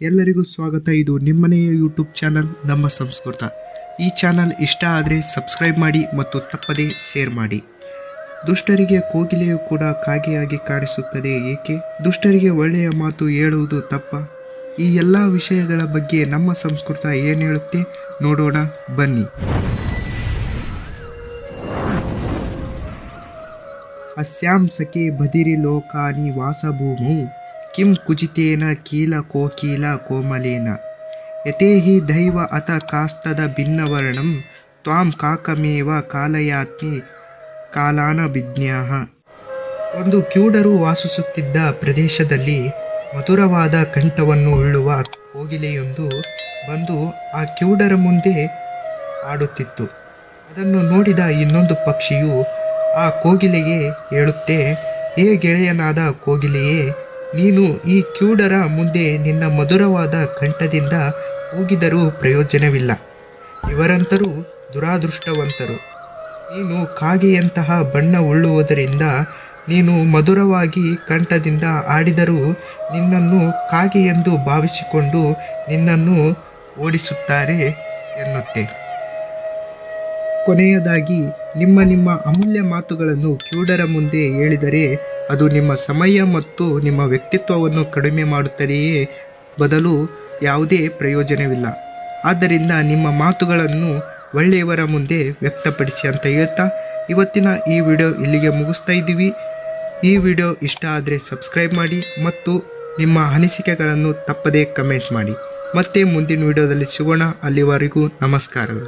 ಎಲ್ಲರಿಗೂ ಸ್ವಾಗತ. ಇದು ನಿಮ್ಮನೆಯ ಯೂಟ್ಯೂಬ್ ಚಾನಲ್ ನಮ್ಮ ಸಂಸ್ಕೃತ. ಈ ಚಾನಲ್ ಇಷ್ಟ ಆದರೆ ಸಬ್ಸ್ಕ್ರೈಬ್ ಮಾಡಿ ಮತ್ತು ತಪ್ಪದೇ ಶೇರ್ ಮಾಡಿ. ದುಷ್ಟರಿಗೆ ಕೋಗಿಲೆಯು ಕೂಡ ಕಾಗೆಯಾಗಿ ಕಾಣಿಸುತ್ತದೆ. ಏಕೆ? ದುಷ್ಟರಿಗೆ ಒಳ್ಳೆಯ ಮಾತು ಹೇಳುವುದು ತಪ್ಪ. ಈ ಎಲ್ಲ ವಿಷಯಗಳ ಬಗ್ಗೆ ನಮ್ಮ ಸಂಸ್ಕೃತ ಏನು ಹೇಳುತ್ತೆ? ನೋಡೋಣ, ಬನ್ನಿ. ಅಸ್ಯಾಂ ಸಖಿ ಬದಿರಿ ಲೋಕಾನಿ ವಾಸಭೂಮೌ. ಕಿಂ ಕುಜಿತೇನ ಕೀಲ ಕೋಕೀಲ ಕೋಮಲೇನ ಯಥೇಹಿ ದೈವ ಅಥ ಕಾಸ್ತದ ಭಿನ್ನವರ್ಣಂ, ತ್ವಾಂ ಕಾಕಮೇವ ಕಾಲಯಾತ್ನಿ ಕಾಲಾನ ವಿಜ್ಞಾಹ. ಒಂದು ಕ್ಯೂಡರು ವಾಸಿಸುತ್ತಿದ್ದ ಪ್ರದೇಶದಲ್ಲಿ ಮಧುರವಾದ ಕಂಠವನ್ನು ಉಳ್ಳುವ ಕೋಗಿಲೆಯೊಂದು ಬಂದು ಆ ಕಿವುಡರ ಮುಂದೆ ಆಡುತ್ತಿತ್ತು. ಅದನ್ನು ನೋಡಿದ ಇನ್ನೊಂದು ಪಕ್ಷಿಯು ಆ ಕೋಗಿಲೆಗೆ ಹೇಳುತ್ತೆ ಏ ಗೆಳೆಯನಾದ ಕೋಗಿಲೆಯೇ ನೀನು ಈ ಕ್ಯೂಡರ ಮುಂದೆ ನಿನ್ನ ಮಧುರವಾದ ಕಂಠದಿಂದ ಕೂಗಿದರೂ ಪ್ರಯೋಜನವಿಲ್ಲ. ಇವರಂತರೂ ದುರಾದೃಷ್ಟವಂತರು. ನೀನು ಕಾಗೆಯಂತಹ ಬಣ್ಣ ಉಳ್ಳುವುದರಿಂದ ನೀನು ಮಧುರವಾಗಿ ಕಂಠದಿಂದ ಆಡಿದರೂ ನಿನ್ನನ್ನು ಕಾಗೆ ಎಂದು ಭಾವಿಸಿಕೊಂಡು ನಿನ್ನನ್ನು ಓಡಿಸುತ್ತಾರೆ ಎನ್ನುತ್ತೆ. ಕೊನೆಯದಾಗಿ ನಿಮ್ಮ ನಿಮ್ಮ ಅಮೂಲ್ಯ ಮಾತುಗಳನ್ನು ಕ್ಯೂಡರ ಮುಂದೆ ಹೇಳಿದರೆ ಅದು ನಿಮ್ಮ ಸಮಯ ಮತ್ತು ನಿಮ್ಮ ವ್ಯಕ್ತಿತ್ವವನ್ನು ಕಡಿಮೆ ಮಾಡುತ್ತದೆಯೇ? ಬದಲು ಯಾವುದೇ ಪ್ರಯೋಜನವಿಲ್ಲ. ಆದ್ದರಿಂದ ನಿಮ್ಮ ಮಾತುಗಳನ್ನು ಒಳ್ಳೆಯವರ ಮುಂದೆ ವ್ಯಕ್ತಪಡಿಸಿ ಅಂತ ಹೇಳ್ತಾ, ಇವತ್ತಿನ ಈ ವಿಡಿಯೋ ಇಲ್ಲಿಗೆ ಮುಗಿಸ್ತಾ ಇದ್ದೀವಿ. ಈ ವಿಡಿಯೋ ಇಷ್ಟ ಆದರೆ ಸಬ್ಸ್ಕ್ರೈಬ್ ಮಾಡಿ ಮತ್ತು ನಿಮ್ಮ ಅನಿಸಿಕೆಗಳನ್ನು ತಪ್ಪದೇ ಕಮೆಂಟ್ ಮಾಡಿ. ಮತ್ತೆ ಮುಂದಿನ ವಿಡಿಯೋದಲ್ಲಿ ಸಿಗೋಣ. ಅಲ್ಲಿವರೆಗೂ ನಮಸ್ಕಾರಗಳು.